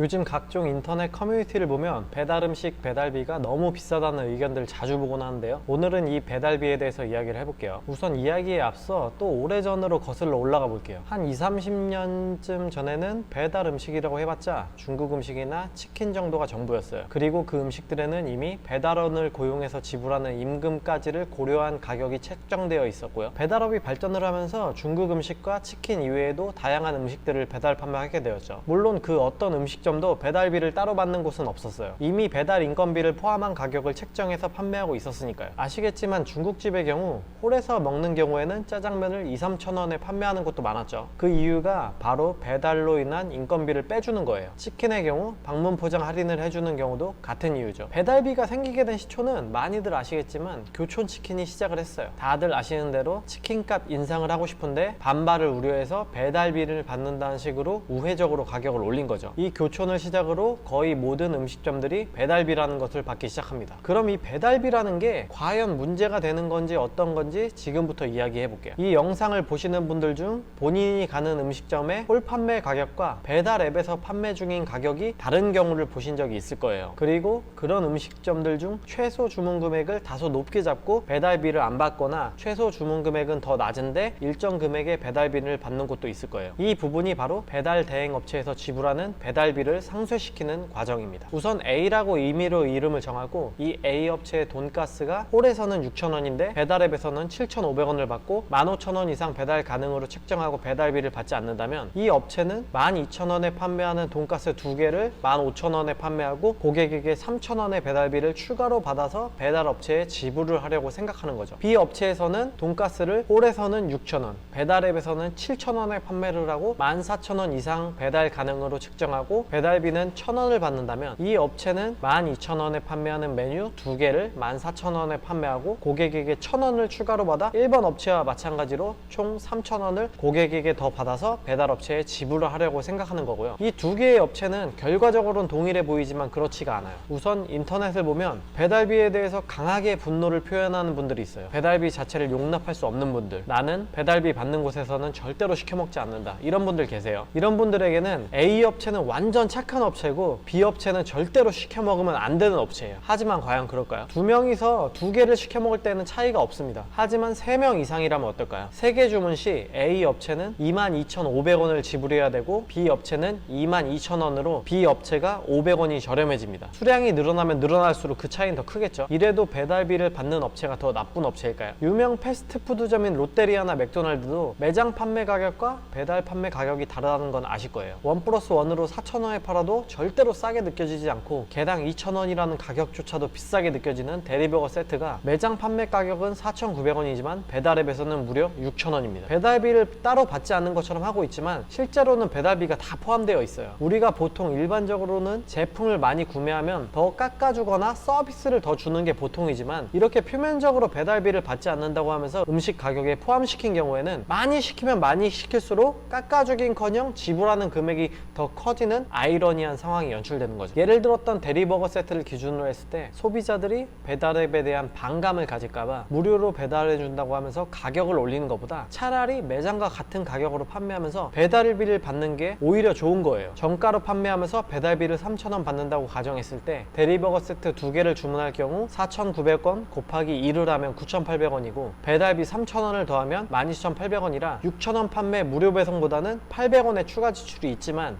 요즘 각종 인터넷 커뮤니티를 보면 배달 음식 배달비가 너무 비싸다는 의견들 자주 보곤 하는데요. 오늘은 이 배달비에 대해서 이야기를 해볼게요. 우선 이야기에 앞서 또 오래전으로 거슬러 올라가 볼게요. 한 2, 30년쯤 전에는 배달 음식이라고 해봤자 중국 음식이나 치킨 정도가 전부였어요. 그리고 그 음식들에는 이미 배달원을 고용해서 지불하는 임금까지를 고려한 가격이 책정되어 있었고요. 배달업이 발전을 하면서 중국 음식과 치킨 이외에도 다양한 음식들을 배달 판매하게 되었죠. 물론 그 어떤 음식 점도 배달비를 따로 받는 곳은 없었어요. 이미 배달 인건비를 포함한 가격을 책정해서 판매하고 있었으니까요. 아시겠지만 중국집의 경우 홀에서 먹는 경우에는 짜장면을 2, 3천 원에 판매하는 곳도 많았죠. 그 이유가 바로 배달로 인한 인건비를 빼주는 거예요. 치킨의 경우 방문 포장 할인을 해주는 경우도 같은 이유죠. 배달비가 생기게 된 시초는 많이들 아시겠지만 교촌 치킨이 시작을 했어요. 다들 아시는 대로 치킨값 인상을 하고 싶은데 반발을 우려해서 배달비를 받는다는 식으로 우회적으로 가격을 올린 거죠. 이 교촌 을 시작으로 거의 모든 음식점들이 배달비라는 것을 받기 시작합니다. 그럼 이 배달비라는 게 과연 문제가 되는 건지 어떤 건지 지금부터 이야기해 볼게요. 이 영상을 보시는 분들 중 본인이 가는 음식점의 홀 판매 가격과 배달 앱에서 판매 중인 가격이 다른 경우를 보신 적이 있을 거예요. 그리고 그런 음식점들 중 최소 주문 금액을 다소 높게 잡고 배달비를 안 받거나 최소 주문 금액은 더 낮은데 일정 금액의 배달비를 받는 곳도 있을 거예요. 이 부분이 바로 배달 대행 업체에서 지불하는 배달비 를 상쇄시키는 과정입니다. 우선 A라고 임의로 이름을 정하고 이 A 업체의 돈가스가 홀에서는 6,000원인데 배달앱에서는 7,500원을 받고 15,000원 이상 배달 가능으로 책정하고 배달비를 받지 않는다면 이 업체는 12,000원에 판매하는 돈가스 두 개를 15,000원에 판매하고 고객에게 3,000원의 배달비를 추가로 받아서 배달 업체에 지불을 하려고 생각하는 거죠. B 업체에서는 돈가스를 홀에서는 6,000원, 배달앱에서는 7,000원에 판매를 하고 14,000원 이상 배달 가능으로 측정하고 배달비는 1,000원을 받는다면 이 업체는 12,000원에 판매하는 메뉴 두 개를 14,000원에 판매하고 고객에게 1,000원을 추가로 받아 1번 업체와 마찬가지로 총 3,000원을 고객에게 더 받아서 배달 업체에 지불을 하려고 생각하는 거고요. 이 두 개의 업체는 결과적으로는 동일해 보이지만 그렇지가 않아요. 우선 인터넷을 보면 배달비에 대해서 강하게 분노를 표현하는 분들이 있어요. 배달비 자체를 용납할 수 없는 분들. 나는 배달비 받는 곳에서는 절대로 시켜 먹지 않는다. 이런 분들 계세요. 이런 분들에게는 A 업체는 완전 착한 업체고 B 업체는 절대로 시켜 먹으면 안 되는 업체예요. 하지만 과연 그럴까요? 두 명이서 두 개를 시켜 먹을 때는 차이가 없습니다. 하지만 세 명 이상이라면 어떨까요? 세 개 주문 시 A 업체는 22,500원을 지불해야 되고 B 업체는 22,000원으로 B 업체가 500원이 저렴해집니다. 수량이 늘어나면 늘어날수록 그 차이는 더 크겠죠. 이래도 배달비를 받는 업체가 더 나쁜 업체일까요? 유명 패스트푸드점인 롯데리아나 맥도날드도 매장 판매 가격과 배달 판매 가격이 다르다는 건 아실 거예요. 원 플러스 원으로 4,000원 에 팔아도 절대로 싸게 느껴지지 않고 개당 2,000원이라는 가격조차도 비싸게 느껴지는 대리버거 세트가 매장 판매 가격은 4,900원이지만 배달앱에서는 무려 6,000원입니다. 배달비를 따로 받지 않는 것처럼 하고 있지만 실제로는 배달비가 다 포함되어 있어요. 우리가 보통 일반적으로는 제품을 많이 구매하면 더 깎아주거나 서비스를 더 주는 게 보통이지만 이렇게 표면적으로 배달비를 받지 않는다고 하면서 음식 가격에 포함시킨 경우에는 많이 시키면 많이 시킬수록 깎아주긴커녕 지불하는 금액이 더 커지는 아이러니한 상황이 연출되는 거죠. 예를 들었던 대리버거 세트를 기준으로 했을 때 소비자들이 배달앱에 대한 반감을 가질까봐 무료로 배달해준다고 하면서 가격을 올리는 것보다 차라리 매장과 같은 가격으로 판매하면서 배달비를 받는 게 오히려 좋은 거예요. 정가로 판매하면서 배달비를 3,000원 받는다고 가정했을 때 대리버거 세트 두 개를 주문할 경우 4,900원 곱하기 2를 하면 9,800원이고 배달비 3,000원을 더하면 12,800원이라 6,000원 판매 무료 배송보다는 800원의 추가 지출이 있지만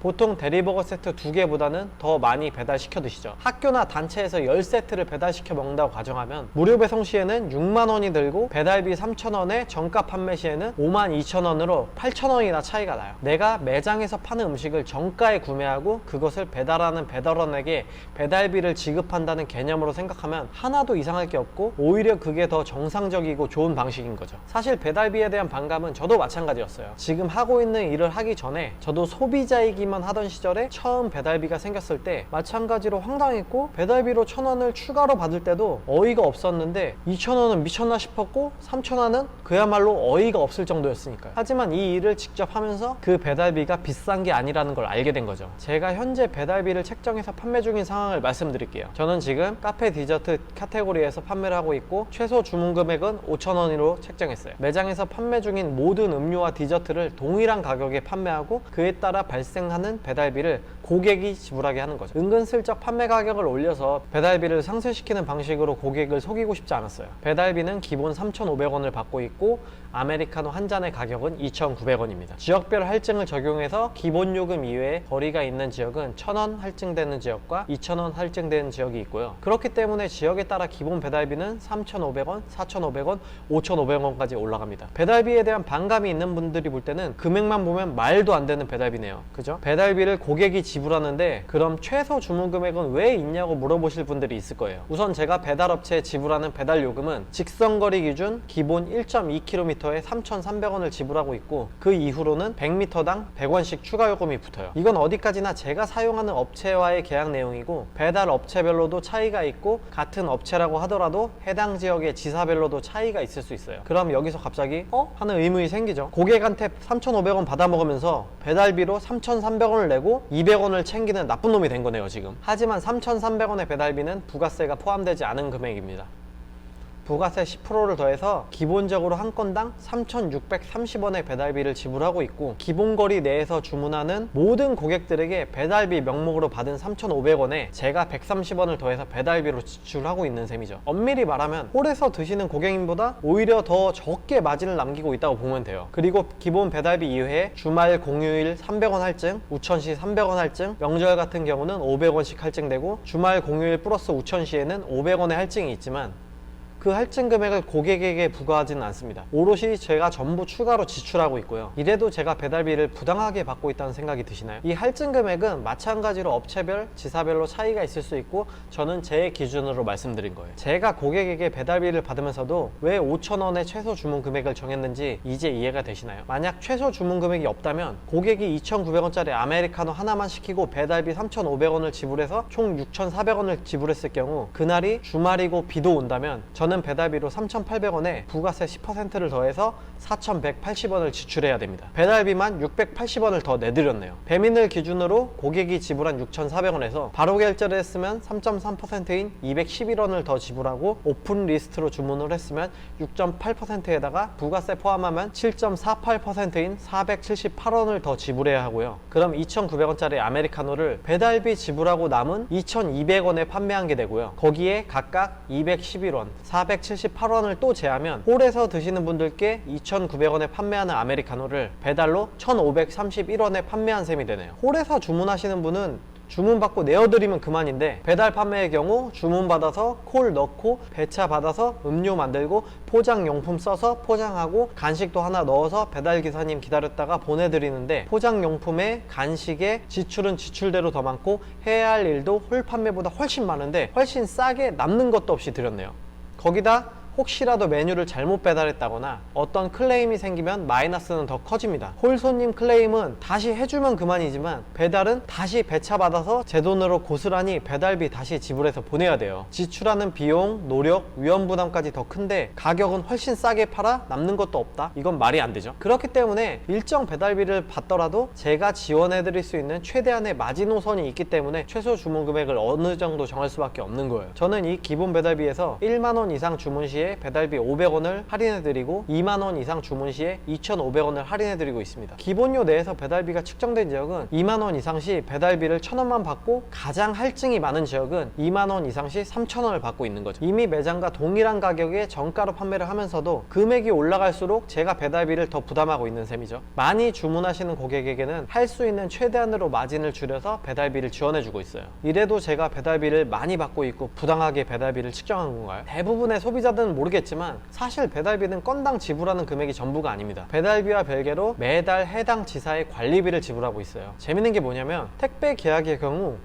보통 대리버거 세트 두 개보다는 더 많이 배달시켜 드시죠. 학교나 단체에서 10세트를 배달시켜 먹는다고 가정하면 무료 배송 시에는 6만 원이 들고 배달비 3천 원에 정가 판매 시에는 5만 2천 원으로 8천 원이나 차이가 나요. 내가 매장에서 파는 음식을 정가에 구매하고 그것을 배달하는 배달원에게 배달비를 지급한다는 개념으로 생각하면 하나도 이상할 게 없고 오히려 그게 더 정상적이고 좋은 방식인 거죠. 사실 배달비에 대한 반감은 저도 마찬가지였어요. 지금 하고 있는 일을 하기 전에 저도 소비자이기 만 하던 시절에 처음 배달비가 생겼을 때 마찬가지로 황당했고 배달비로 천 원을 추가로 받을 때도 어이가 없었는데 2천 원은 미쳤나 싶었고 3천 원은 그야말로 어이가 없을 정도였으니까요. 하지만 이 일을 직접 하면서 그 배달비가 비싼 게 아니라는 걸 알게 된 거죠. 제가 현재 배달비를 책정해서 판매 중인 상황을 말씀드릴게요. 저는 지금 카페 디저트 카테고리에서 판매를 하고 있고 최소 주문 금액은 5천 원으로 책정했어요. 매장에서 판매 중인 모든 음료와 디저트를 동일한 가격에 판매하고 그에 따라 발생하는 하는 배달비를 고객이 지불하게 하는 거죠. 은근슬쩍 판매 가격을 올려서 배달비를 상쇄시키는 방식으로 고객을 속이고 싶지 않았어요. 배달비는 기본 3,500원을 받고 있고 아메리카노 한 잔의 가격은 2,900원입니다. 지역별 할증을 적용해서 기본 요금 이외에 거리가 있는 지역은 1,000원 할증되는 지역과 2,000원 할증되는 지역이 있고요. 그렇기 때문에 지역에 따라 기본 배달비는 3,500원, 4,500원, 5,500원까지 올라갑니다. 배달비에 대한 반감이 있는 분들이 볼 때는 금액만 보면 말도 안 되는 배달비네요. 그죠? 배달비를 고객이 지 불하는데 그럼 최소 주문 금액은 왜 있냐고 물어보실 분들이 있을 거예요. 우선 제가 배달업체에 지불하는 배달 요금은 직선 거리 기준 기본 1.2km에 3,300원을 지불하고 있고 그 이후로는 100m당 100원씩 추가 요금이 붙어요. 이건 어디까지나 제가 사용하는 업체와의 계약 내용이고 배달 업체별로도 차이가 있고 같은 업체라고 하더라도 해당 지역의 지사별로도 차이가 있을 수 있어요. 그럼 여기서 갑자기 어? 하는 의문이 생기죠. 고객한테 3,500원 받아 먹으면서 배달비로 3,300원을 내고 200원 을 챙기는 나쁜 놈이 된 거네요, 지금. 하지만 3,300원의 배달비는 부가세가 포함되지 않은 금액입니다. 부가세 10%를 더해서 기본적으로 한 건당 3,630원의 배달비를 지불하고 있고 기본 거리 내에서 주문하는 모든 고객들에게 배달비 명목으로 받은 3,500원에 제가 130원을 더해서 배달비로 지출하고 있는 셈이죠. 엄밀히 말하면 홀에서 드시는 고객님보다 오히려 더 적게 마진을 남기고 있다고 보면 돼요. 그리고 기본 배달비 이외에 주말 공휴일 300원 할증, 우천시 300원 할증, 명절 같은 경우는 500원씩 할증되고 주말 공휴일 플러스 우천시에는 500원의 할증이 있지만 그 할증 금액을 고객에게 부과하지는 않습니다. 오롯이 제가 전부 추가로 지출하고 있고요. 이래도 제가 배달비를 부당하게 받고 있다는 생각이 드시나요? 이 할증 금액은 마찬가지로 업체별, 지사별로 차이가 있을 수 있고 저는 제 기준으로 말씀드린 거예요. 제가 고객에게 배달비를 받으면서도 왜 5,000원의 최소 주문 금액을 정했는지 이제 이해가 되시나요? 만약 최소 주문 금액이 없다면 고객이 2,900원짜리 아메리카노 하나만 시키고 배달비 3,500원을 지불해서 총 6,400원을 지불했을 경우 그날이 주말이고 비도 온다면 저는 배달비로 3,800원에 부가세 10%를 더해서 4,180원을 지출해야 됩니다. 배달비만 680원을 더 내드렸네요. 배민을 기준으로 고객이 지불한 6,400원에서 바로 결제를 했으면 3.3%인 211원을 더 지불하고 오픈 리스트로 주문을 했으면 6.8%에다가 부가세 포함하면 7.48%인 478원을 더 지불해야 하고요. 그럼 2,900원짜리 아메리카노를 배달비 지불하고 남은 2,200원에 판매한 게 되고요. 거기에 각각 211원, 478원을 또 제하면 홀에서 드시는 분들께 2,900원에 판매하는 아메리카노를 배달로 1,531원에 판매한 셈이 되네요. 홀에서 주문하시는 분은 주문 받고 내어드리면 그만인데 배달 판매의 경우 주문 받아서 콜 넣고 배차 받아서 음료 만들고 포장 용품 써서 포장하고 간식도 하나 넣어서 배달 기사님 기다렸다가 보내드리는데 포장 용품에 간식에 지출은 지출대로 더 많고 해야 할 일도 홀 판매보다 훨씬 많은데 훨씬 싸게 남는 것도 없이 드렸네요. 거기다 혹시라도 메뉴를 잘못 배달했다거나 어떤 클레임이 생기면 마이너스는 더 커집니다. 홀 손님 클레임은 다시 해주면 그만이지만 배달은 다시 배차받아서 제 돈으로 고스란히 배달비 다시 지불해서 보내야 돼요. 지출하는 비용, 노력, 위험 부담까지 더 큰데 가격은 훨씬 싸게 팔아 남는 것도 없다? 이건 말이 안 되죠. 그렇기 때문에 일정 배달비를 받더라도 제가 지원해 드릴 수 있는 최대한의 마지노선이 있기 때문에 최소 주문 금액을 어느 정도 정할 수밖에 없는 거예요. 저는 이 기본 배달비에서 1만 원 이상 주문 시에 배달비 500원을 할인해 드리고 2만 원 이상 주문 시에 2,500원을 할인해 드리고 있습니다. 기본료 내에서 배달비가 측정된 지역은 2만 원 이상 시 배달비를 1,000원만 받고 가장 할증이 많은 지역은 2만 원 이상 시 3,000원을 받고 있는 거죠. 이미 매장과 동일한 가격에 정가로 판매를 하면서도 금액이 올라갈수록 제가 배달비를 더 부담하고 있는 셈이죠. 많이 주문하시는 고객에게는 할 수 있는 최대한으로 마진을 줄여서 배달비를 지원해 주고 있어요. 이래도 제가 배달비를 많이 받고 있고 부당하게 배달비를 측정한 건가요? 대부분의 소비자들은 모르겠지만 사실 배달비는 건당 지불하는 금액이 전부가 아닙니다. 배달비와 별개로 매달 해당 지사의 관리비를 지불하고 있어요. 재밌는 게 뭐냐면 택배 계약의 경우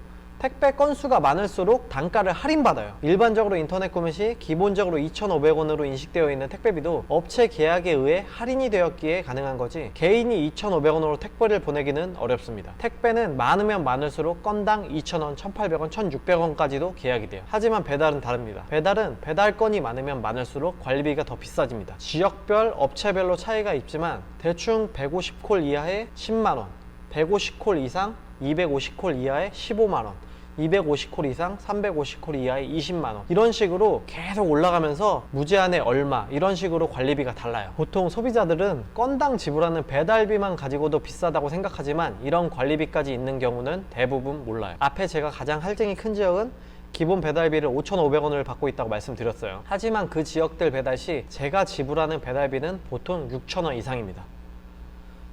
택배 건수가 많을수록 단가를 할인받아요. 일반적으로 인터넷 구매 시 기본적으로 2,500원으로 인식되어 있는 택배비도 업체 계약에 의해 할인이 되었기에 가능한 거지 개인이 2,500원으로 택배를 보내기는 어렵습니다. 택배는 많으면 많을수록 건당 2,000원, 1,800원, 1,600원까지도 계약이 돼요. 하지만 배달은 다릅니다. 배달은 배달 건이 많으면 많을수록 관리비가 더 비싸집니다. 지역별, 업체별로 차이가 있지만 대충 150콜 이하의 10만원, 150콜 이상 250콜 이하의 15만원, 250콜 이상, 350콜 이하의 20만 원. 이런 식으로 계속 올라가면서 무제한의 얼마 이런 식으로 관리비가 달라요. 보통 소비자들은 건당 지불하는 배달비만 가지고도 비싸다고 생각하지만 이런 관리비까지 있는 경우는 대부분 몰라요. 앞에 제가 가장 할증이 큰 지역은 기본 배달비를 5,500원을 받고 있다고 말씀드렸어요. 하지만 그 지역들 배달 시 제가 지불하는 배달비는 보통 6,000원 이상입니다.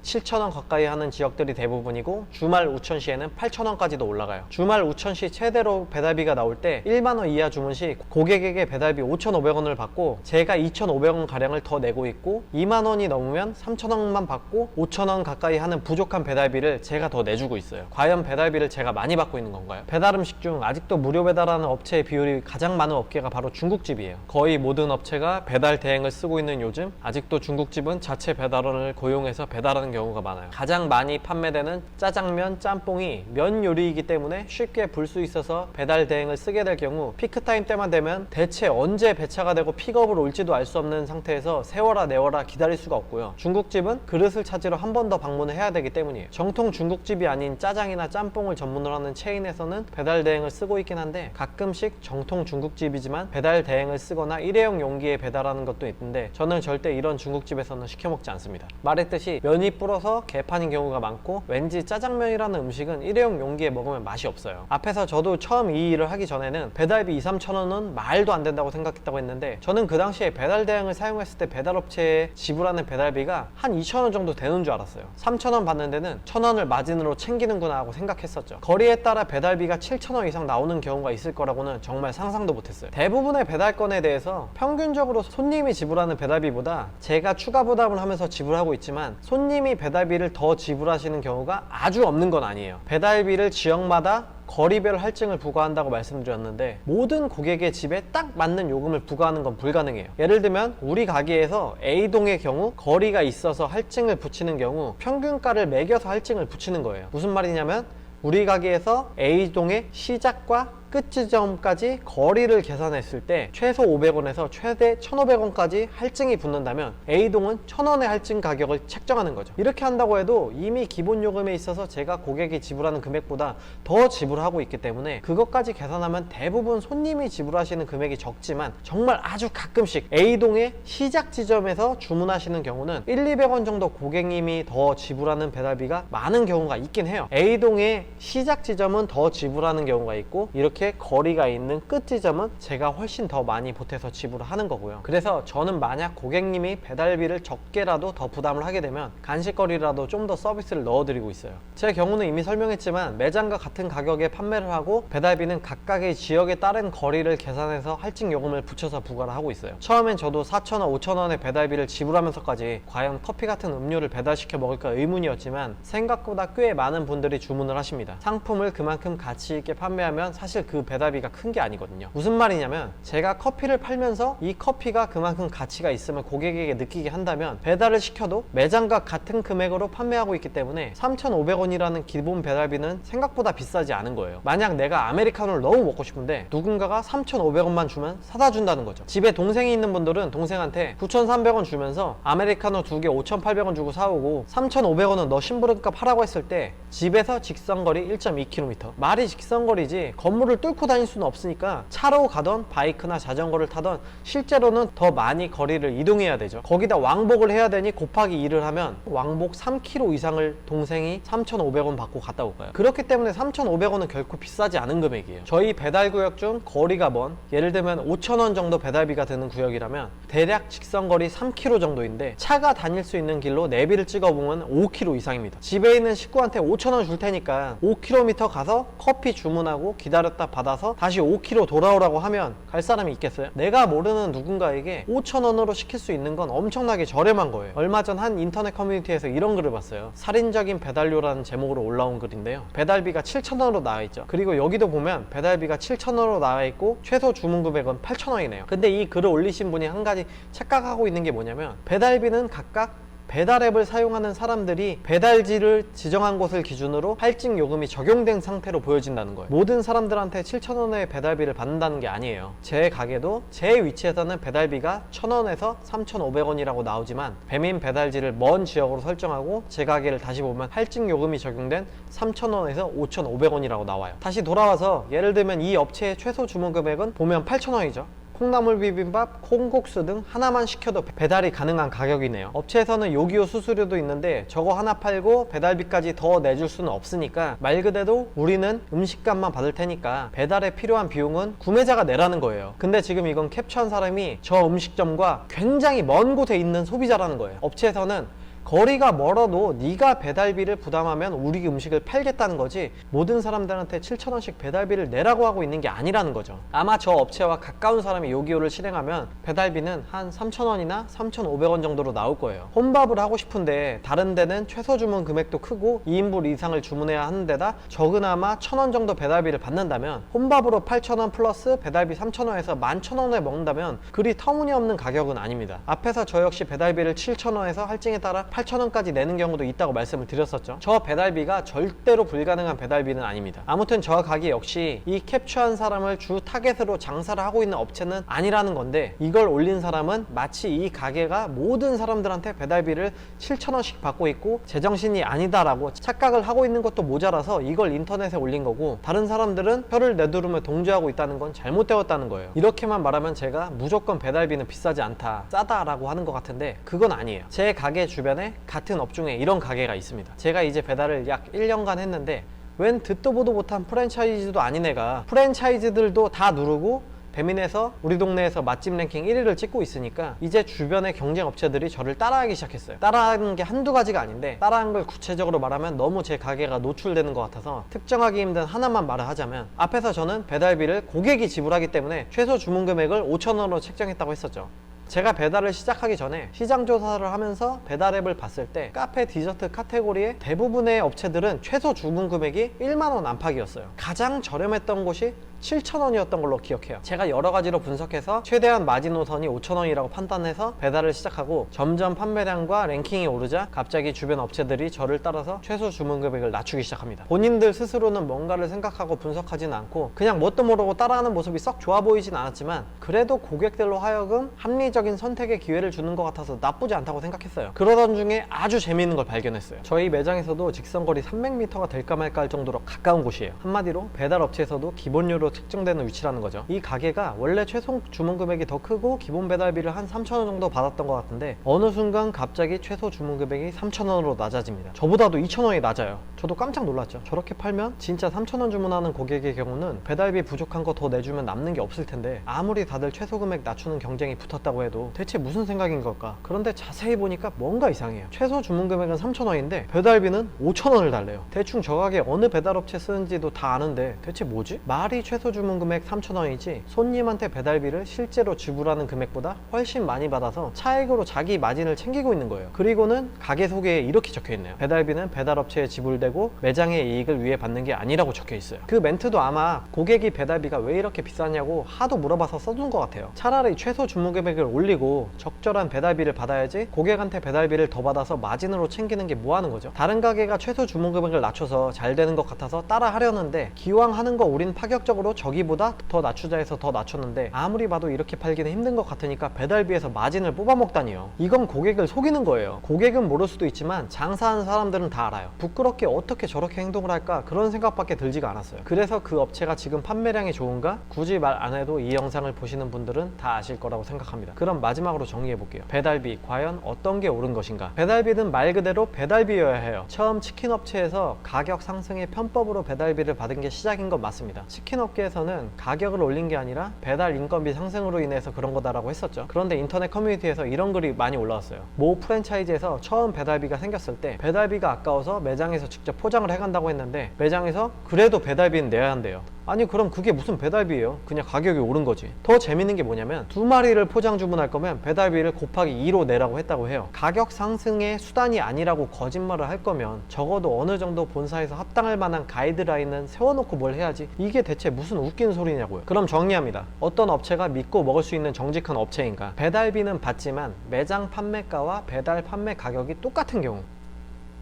7,000원 가까이 하는 지역들이 대부분이고 주말 우천 시에는 8,000원까지도 올라가요. 주말 우천 시 최대로 배달비가 나올 때 1만 원 이하 주문 시 고객에게 배달비 5,500원을 받고 제가 2,500원 가량을 더 내고 있고 2만 원이 넘으면 3,000원만 받고 5,000원 가까이 하는 부족한 배달비를 제가 더 내주고 있어요. 과연 배달비를 제가 많이 받고 있는 건가요? 배달 음식 중 아직도 무료 배달하는 업체의 비율이 가장 많은 업계가 바로 중국집이에요. 거의 모든 업체가 배달 대행을 쓰고 있는 요즘 아직도 중국집은 자체 배달원을 고용해서 배달하는 경우가 많아요. 가장 많이 판매되는 짜장면, 짬뽕이 면 요리이기 때문에 쉽게 불 수 있어서 배달 대행을 쓰게 될 경우 피크 타임 때만 되면 대체 언제 배차가 되고 픽업을 올지도 알 수 없는 상태에서 세워라 내워라 기다릴 수가 없고요. 중국집은 그릇을 찾으러 한 번 더 방문을 해야 되기 때문이에요. 정통 중국집이 아닌 짜장이나 짬뽕을 전문으로 하는 체인에서는 배달 대행을 쓰고 있긴 한데 가끔씩 정통 중국집이지만 배달 대행을 쓰거나 일회용 용기에 배달하는 것도 있는데 저는 절대 이런 중국집에서는 시켜 먹지 않습니다. 말했듯이 면이 불어서 개판인 경우가 많고 왠지 짜장면이라는 음식은 일회용 용기에 먹으면 맛이 없어요. 앞에서 저도 처음 이 일을 하기 전에는 배달비 2, 3천 원은 말도 안 된다고 생각했다고 했는데 저는 그 당시에 배달 대행을 사용했을 때 배달업체에 지불하는 배달비가 한 2천 원 정도 되는 줄 알았어요. 3천 원 받는 데는 천 원을 마진으로 챙기는구나 하고 생각했었죠. 거리에 따라 배달비가 7천 원 이상 나오는 경우가 있을 거라고는 정말 상상도 못했어요. 대부분의 배달건에 대해서 평균적으로 손님이 지불하는 배달비보다 제가 추가 부담을 하면서 지불하고 있지만 손님이 배달비를 더 지불하시는 경우가 아주 없는 건 아니에요. 배달비를 지역마다 거리별 할증을 부과한다고 말씀드렸는데 모든 고객의 집에 딱 맞는 요금을 부과하는 건 불가능해요. 예를 들면 우리 가게에서 A동의 경우 거리가 있어서 할증을 붙이는 경우 평균가를 매겨서 할증을 붙이는 거예요. 무슨 말이냐면 우리 가게에서 A동의 시작과 끝 지점까지 거리를 계산했을 때 최소 500원에서 최대 1,500원까지 할증이 붙는다면 A동은 1,000원의 할증 가격을 책정하는 거죠. 이렇게 한다고 해도 이미 기본 요금에 있어서 제가 고객이 지불하는 금액보다 더 지불하고 있기 때문에 그것까지 계산하면 대부분 손님이 지불하시는 금액이 적지만 정말 아주 가끔씩 A동의 시작 지점에서 주문하시는 경우는 1, 200원 정도 고객님이 더 지불하는 배달비가 많은 경우가 있긴 해요. A동의 시작 지점은 더 지불하는 경우가 있고 이렇게 거리가 있는 끝 지점은 제가 훨씬 더 많이 보태서 지불을 하는 거고요. 그래서 저는 만약 고객님이 배달비를 적게라도 더 부담을 하게 되면 간식거리라도 좀 더 서비스를 넣어드리고 있어요. 제 경우는 이미 설명했지만 매장과 같은 가격에 판매를 하고 배달비는 각각의 지역에 따른 거리를 계산해서 할증 요금을 붙여서 부과를 하고 있어요. 처음엔 저도 4,000원, 5,000원의 배달비를 지불하면서까지 과연 커피 같은 음료를 배달시켜 먹을까 의문이었지만 생각보다 꽤 많은 분들이 주문을 하십니다. 상품을 그만큼 가치 있게 판매하면 사실 그 배달비가 큰 게 아니거든요. 무슨 말이냐면 제가 커피를 팔면서 이 커피가 그만큼 가치가 있음을 고객에게 느끼게 한다면 배달을 시켜도 매장과 같은 금액으로 판매하고 있기 때문에 3,500원이라는 기본 배달비는 생각보다 비싸지 않은 거예요. 만약 내가 아메리카노를 너무 먹고 싶은데 누군가가 3,500원만 주면 사다 준다는 거죠. 집에 동생이 있는 분들은 동생한테 9,300원 주면서 아메리카노 두 개 5,800원 주고 사오고 3,500원은 너 심부름값 하라고 했을 때 집에서 직선거리 1.2km 말이 직선거리지 건물을 뚫고 다닐 수는 없으니까 차로 가던 바이크나 자전거를 타던 실제로는 더 많이 거리를 이동해야 되죠. 거기다 왕복을 해야 되니 곱하기 2를 하면 왕복 3km 이상을 동생이 3,500원 받고 갔다 올까요? 그렇기 때문에 3,500원은 결코 비싸지 않은 금액이에요. 저희 배달 구역 중 거리가 먼 예를 들면 5,000원 정도 배달비가 드는 구역이라면 대략 직선 거리 3km 정도인데 차가 다닐 수 있는 길로 내비를 찍어보면 5km 이상입니다. 집에 있는 식구한테 5,000원 줄 테니까 5km 가서 커피 주문하고 기다렸다 받아서 다시 5km 돌아오라고 하면 갈 사람이 있겠어요? 내가 모르는 누군가에게 5,000원으로 시킬 수 있는 건 엄청나게 저렴한 거예요. 얼마 전 한 인터넷 커뮤니티에서 이런 글을 봤어요. 살인적인 배달료라는 제목으로 올라온 글인데요. 배달비가 7,000원으로 나와 있죠. 그리고 여기도 보면 배달비가 7,000원으로 나와 있고 최소 주문 금액은 8,000원이네요. 근데 이 글을 올리신 분이 한 가지 착각하고 있는 게 뭐냐면 배달비는 각각 배달 앱을 사용하는 사람들이 배달지를 지정한 곳을 기준으로 할증 요금이 적용된 상태로 보여진다는 거예요. 모든 사람들한테 7,000원의 배달비를 받는다는 게 아니에요. 제 가게도 제 위치에서는 배달비가 1,000원에서 3,500원이라고 나오지만 배민 배달지를 먼 지역으로 설정하고 제 가게를 다시 보면 할증 요금이 적용된 3,000원에서 5,500원이라고 나와요. 다시 돌아와서 예를 들면 이 업체의 최소 주문 금액은 보면 8,000원이죠. 콩나물 비빔밥, 콩국수 등 하나만 시켜도 배달이 가능한 가격이네요. 업체에서는 요기요 수수료도 있는데 저거 하나 팔고 배달비까지 더 내줄 수는 없으니까 말 그대로 우리는 음식값만 받을 테니까 배달에 필요한 비용은 구매자가 내라는 거예요. 근데 지금 이건 캡처한 사람이 저 음식점과 굉장히 먼 곳에 있는 소비자라는 거예요. 업체에서는 거리가 멀어도 네가 배달비를 부담하면 우리 음식을 팔겠다는 거지 모든 사람들한테 7,000원씩 배달비를 내라고 하고 있는 게 아니라는 거죠. 아마 저 업체와 가까운 사람이 요기요를 실행하면 배달비는 한 3,000원이나 3,500원 정도로 나올 거예요. 혼밥을 하고 싶은데 다른 데는 최소 주문 금액도 크고 2인분 이상을 주문해야 하는 데다 적으나마 1,000원 정도 배달비를 받는다면 혼밥으로 8,000원 플러스 배달비 3,000원에서 11,000원에 먹는다면 그리 터무니없는 가격은 아닙니다. 앞에서 저 역시 배달비를 7,000원에서 할증에 따라 8,000원까지 내는 경우도 있다고 말씀을 드렸었죠. 저 배달비가 절대로 불가능한 배달비는 아닙니다. 아무튼 저 가게 역시 이 캡처한 사람을 주 타겟으로 장사를 하고 있는 업체는 아니라는 건데 이걸 올린 사람은 마치 이 가게가 모든 사람들한테 배달비를 7,000원씩 받고 있고 제정신이 아니다라고 착각을 하고 있는 것도 모자라서 이걸 인터넷에 올린 거고 다른 사람들은 혀를 내두르며 동조하고 있다는 건 잘못되었다는 거예요. 이렇게만 말하면 제가 무조건 배달비는 비싸지 않다, 싸다라고 하는 것 같은데 그건 아니에요. 제 가게 주변에 같은 업종에 이런 가게가 있습니다. 제가 이제 배달을 약 1년간 했는데 웬 듣도 보도 못한 프랜차이즈도 아닌 애가 프랜차이즈들도 다 누르고 배민에서 우리 동네에서 맛집 랭킹 1위를 찍고 있으니까 이제 주변의 경쟁 업체들이 저를 따라하기 시작했어요. 따라하는 게 한두 가지가 아닌데 따라한 걸 구체적으로 말하면 너무 제 가게가 노출되는 것 같아서 특정하기 힘든 하나만 말을 하자면 앞에서 저는 배달비를 고객이 지불하기 때문에 최소 주문 금액을 5,000원으로 책정했다고 했었죠. 제가 배달을 시작하기 전에 시장 조사를 하면서 배달 앱을 봤을 때 카페 디저트 카테고리의 대부분의 업체들은 최소 주문 금액이 1만 원 안팎이었어요. 가장 저렴했던 곳이 7,000원이었던 걸로 기억해요. 제가 여러 가지로 분석해서 최대한 마지노선이 5,000원이라고 판단해서 배달을 시작하고 점점 판매량과 랭킹이 오르자 갑자기 주변 업체들이 저를 따라서 최소 주문 금액을 낮추기 시작합니다. 본인들 스스로는 뭔가를 생각하고 분석하지는 않고 그냥 뭣도 모르고 따라하는 모습이 썩 좋아 보이진 않았지만 그래도 고객들로 하여금 합리적인 선택의 기회를 주는 것 같아서 나쁘지 않다고 생각했어요. 그러던 중에 아주 재미있는 걸 발견했어요. 저희 매장에서도 직선거리 300m가 될까 말까 할 정도로 가까운 곳이에요. 한마디로 배달 업체에서도 기본료로 측정되는 위치라는 거죠. 이 가게가 원래 최소 주문 금액이 더 크고 기본 배달비를 한 3,000원 정도 받았던 것 같은데 어느 순간 갑자기 최소 주문 금액이 3,000원으로 낮아집니다. 저보다도 2,000원이 낮아요. 저도 깜짝 놀랐죠. 저렇게 팔면 진짜 3,000원 주문하는 고객의 경우는 배달비 부족한 거 더 내주면 남는 게 없을 텐데 아무리 다들 최소 금액 낮추는 경쟁이 붙었다고 해도 대체 무슨 생각인 걸까? 그런데 자세히 보니까 뭔가 이상해요. 최소 주문 금액은 3,000원인데 배달비는 5,000원을 달래요. 대충 저 가게 어느 배달업체 쓰는지도 다 아는데 대체 뭐지? 말이 최소 주문 금액 3,000원이지 손님한테 배달비를 실제로 지불하는 금액보다 훨씬 많이 받아서 차액으로 자기 마진을 챙기고 있는 거예요. 그리고는 가게 소개에 이렇게 적혀 있네요. 배달비는 배달업체에 지불되고 매장의 이익을 위해 받는 게 아니라고 적혀 있어요. 그 멘트도 아마 고객이 배달비가 왜 이렇게 비싸냐고 하도 물어봐서 써둔 것 같아요. 차라리 최소 주문 금액을 올리고 적절한 배달비를 받아야지 고객한테 배달비를 더 받아서 마진으로 챙기는 게 뭐 하는 거죠? 다른 가게가 최소 주문 금액을 낮춰서 잘 되는 것 같아서 따라 하려는데 기왕 하는 거 우린 파격적으로 저기보다 더 낮추자 해서 더 낮췄는데 아무리 봐도 이렇게 팔기는 힘든 것 같으니까 배달비에서 마진을 뽑아먹다니요. 이건 고객을 속이는 거예요. 고객은 모를 수도 있지만 장사하는 사람들은 다 알아요. 부끄럽게 어떻게 저렇게 행동을 할까 그런 생각밖에 들지가 않았어요. 그래서 그 업체가 지금 판매량이 좋은가? 굳이 말 안 해도 이 영상을 보시는 분들은 다 아실 거라고 생각합니다. 그럼 마지막으로 정리해 볼게요. 배달비 과연 어떤 게 옳은 것인가? 배달비는 말 그대로 배달비여야 해요. 처음 치킨 업체에서 가격 상승의 편법으로 배달비를 받은 게 시작인 건 맞습니다. 치킨 업 계에서는 가격을 올린 게 아니라 배달 인건비 상승으로 인해서 그런 거다라고 했었죠. 그런데 인터넷 커뮤니티에서 이런 글이 많이 올라왔어요. 모 프랜차이즈에서 처음 배달비가 생겼을 때 배달비가 아까워서 매장에서 직접 포장을 해간다고 했는데 매장에서 그래도 배달비는 내야 한대요. 아니 그럼 그게 무슨 배달비예요? 그냥 가격이 오른 거지. 더 재밌는 게 뭐냐면 두 마리를 포장 주문할 거면 배달비를 곱하기 2로 내라고 했다고 해요. 가격 상승의 수단이 아니라고 거짓말을 할 거면 적어도 어느 정도 본사에서 합당할 만한 가이드라인은 세워놓고 뭘 해야지. 이게 대체 무슨 웃기는 소리냐고요. 그럼 정리합니다. 어떤 업체가 믿고 먹을 수 있는 정직한 업체인가? 배달비는 받지만 매장 판매가와 배달 판매 가격이 똑같은 경우.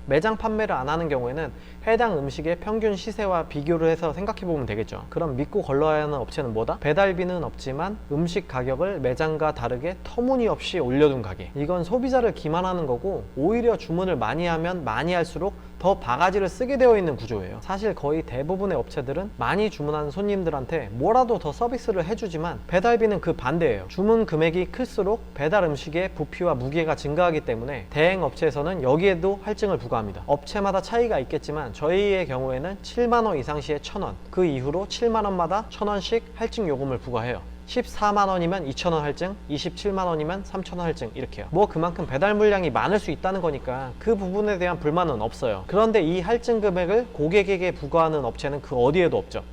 매장 판매를 안 하는 경우에는 해당 음식의 평균 시세와 비교를 해서 생각해 보면 되겠죠. 그럼 믿고 걸러야 하는 업체는 뭐다? 배달비는 없지만 음식 가격을 매장과 다르게 터무니없이 올려둔 가게. 이건 소비자를 기만하는 거고 오히려 주문을 많이 하면 많이 할수록 더 바가지를 쓰게 되어 있는 구조예요. 사실 거의 대부분의 업체들은 많이 주문하는 손님들한테 뭐라도 더 서비스를 해주지만 배달비는 그 반대예요. 주문 금액이 클수록 배달 음식의 부피와 무게가 증가하기 때문에 대행 업체에서는 여기에도 할증을 부과합니다. 업체마다 차이가 있겠지만 저희의 경우에는 7만 원 이상 시에 1,000원, 그 이후로 7만 원마다 1,000원씩 할증 요금을 부과해요. 14만 원이면 2천 원 할증, 27만 원이면 3천 원 할증 이렇게요. 뭐 그만큼 배달 물량이 많을 수 있다는 거니까 그 부분에 대한 불만은 없어요. 그런데 이 할증 금액을 고객에게 부과하는 업체는 그 어디에도 없죠.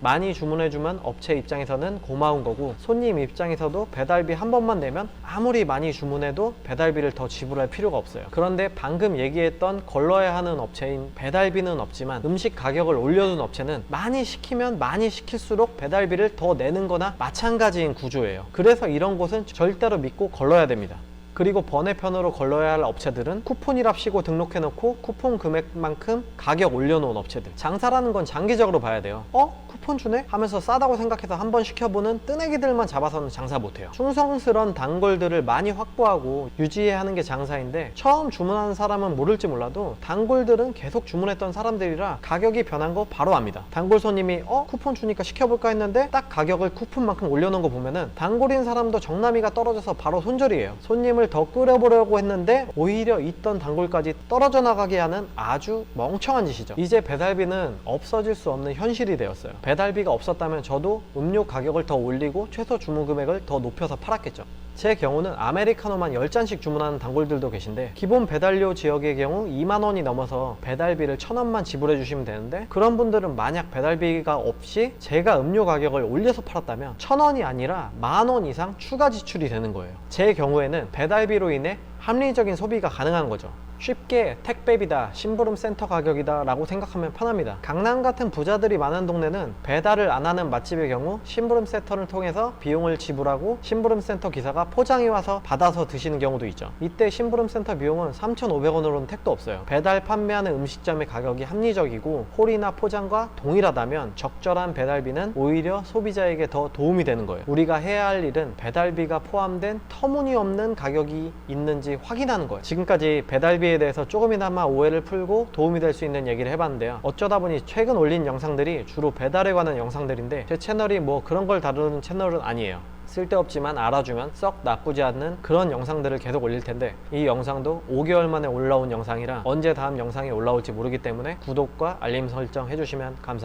많이 주문해주면 업체 입장에서는 고마운 거고 손님 입장에서도 배달비 한 번만 내면 아무리 많이 주문해도 배달비를 더 지불할 필요가 없어요. 그런데 방금 얘기했던 걸러야 하는 업체인 배달비는 없지만 음식 가격을 올려둔 업체는 많이 시키면 많이 시킬수록 배달비를 더 내는 거나 마찬가지인 구조예요. 그래서 이런 곳은 절대로 믿고 걸러야 됩니다. 그리고 번외편으로 걸러야 할 업체들은 쿠폰이랍시고 등록해놓고 쿠폰 금액만큼 가격 올려놓은 업체들 장사라는 건 장기적으로 봐야 돼요 어? 쿠폰 주네? 하면서 싸다고 생각해서 한 번 시켜보는 뜨내기들만 잡아서는 장사 못해요 충성스런 단골들을 많이 확보하고 유지해야 하는 게 장사인데 처음 주문하는 사람은 모를지 몰라도 단골들은 계속 주문했던 사람들이라 가격이 변한 거 바로 압니다 단골 손님이 어? 쿠폰 주니까 시켜볼까 했는데 딱 가격을 쿠폰만큼 올려놓은 거 보면은 단골인 사람도 정남이가 떨어져서 바로 손절이에요 손님을 더 끌어보려고 했는데 오히려 있던 단골까지 떨어져 나가게 하는 아주 멍청한 짓이죠. 이제 배달비는 없어질 수 없는 현실이 되었어요. 배달비가 없었다면 저도 음료 가격을 더 올리고 최소 주문 금액을 더 높여서 팔았겠죠. 제 경우는 아메리카노만 10잔씩 주문하는 단골들도 계신데 기본 배달료 지역의 경우 2만 원이 넘어서 배달비를 1,000원만 지불해 주시면 되는데 그런 분들은 만약 배달비가 없이 제가 음료 가격을 올려서 팔았다면 1,000원이 아니라 만원 이상 추가 지출이 되는 거예요. 제 경우에는 배달비로 인해 합리적인 소비가 가능한 거죠. 쉽게 택배비다, 심부름 센터 가격이다 라고 생각하면 편합니다. 강남 같은 부자들이 많은 동네는 배달을 안 하는 맛집의 경우 심부름 센터를 통해서 비용을 지불하고 심부름 센터 기사가 포장해 와서 받아서 드시는 경우도 있죠. 이때 심부름 센터 비용은 3,500원으로는 택도 없어요. 배달 판매하는 음식점의 가격이 합리적이고 홀이나 포장과 동일하다면 적절한 배달비는 오히려 소비자에게 더 도움이 되는 거예요. 우리가 해야 할 일은 배달비가 포함된 터무니없는 가격이 있는지 확인하는 거예요. 지금까지 배달비에 대해서 조금이나마 오해를 풀고 도움이 될 수 있는 얘기를 해봤는데요. 어쩌다 보니 최근 올린 영상들이 주로 배달에 관한 영상들인데 제 채널이 뭐 그런 걸 다루는 채널은 아니에요. 쓸데없지만 알아주면 썩 나쁘지 않는 그런 영상들을 계속 올릴 텐데 이 영상도 5개월 만에 올라온 영상이라 언제 다음 영상이 올라올지 모르기 때문에 구독과 알림 설정 해주시면 감사합니다.